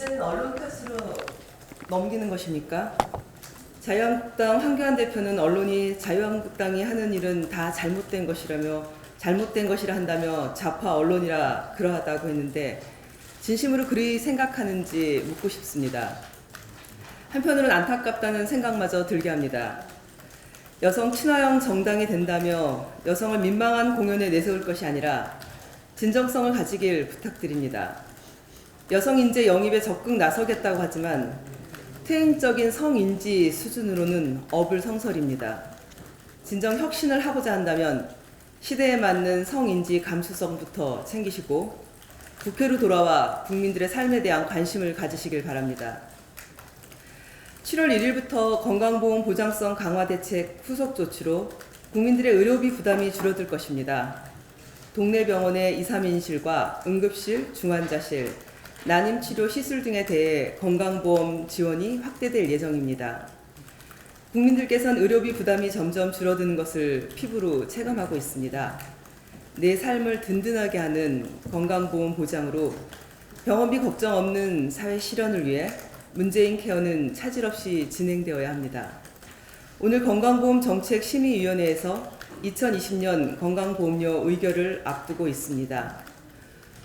이제는 언론 탓으로 넘기는 것입니까? 자유한국당 황교안 대표는 언론이 자유한국당이 하는 일은 다 잘못된 것이라며 잘못된 것이라 한다며 좌파 언론이라 그러하다고 했는데 진심으로 그리 생각하는지 묻고 싶습니다. 한편으로는 안타깝다는 생각마저 들게 합니다. 여성 친화형 정당이 된다며 여성을 민망한 공연에 내세울 것이 아니라 진정성을 가지길 부탁드립니다. 여성 인재 영입에 적극 나서겠다고 하지만 퇴행적인 성인지 수준으로는 어불성설입니다. 진정 혁신을 하고자 한다면 시대에 맞는 성인지 감수성부터 챙기시고 국회로 돌아와 국민들의 삶에 대한 관심을 가지시길 바랍니다. 7월 1일부터 건강보험 보장성 강화 대책 후속 조치로 국민들의 의료비 부담이 줄어들 것입니다. 동네 병원의 2, 3인실과 응급실, 중환자실, 난임 치료 시술 등에 대해 건강보험 지원이 확대될 예정입니다. 국민들께서는 의료비 부담이 점점 줄어드는 것을 피부로 체감하고 있습니다. 내 삶을 든든하게 하는 건강보험 보장으로 병원비 걱정 없는 사회 실현을 위해 문재인 케어는 차질 없이 진행되어야 합니다. 오늘 건강보험 정책 심의위원회에서 2020년 건강보험료 의결을 앞두고 있습니다.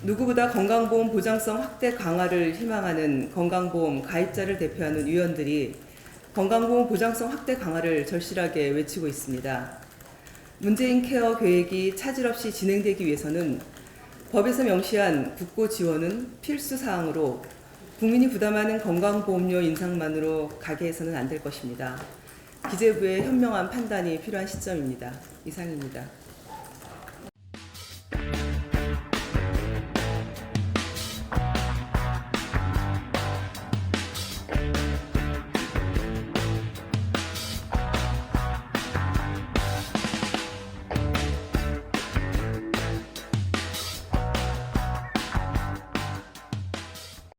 누구보다 건강보험 보장성 확대 강화를 희망하는 건강보험 가입자를 대표하는 위원들이 건강보험 보장성 확대 강화를 절실하게 외치고 있습니다. 문재인 케어 계획이 차질 없이 진행되기 위해서는 법에서 명시한 국고 지원은 필수 사항으로 국민이 부담하는 건강보험료 인상만으로 가게 해서는 안 될 것입니다. 기재부의 현명한 판단이 필요한 시점입니다. 이상입니다.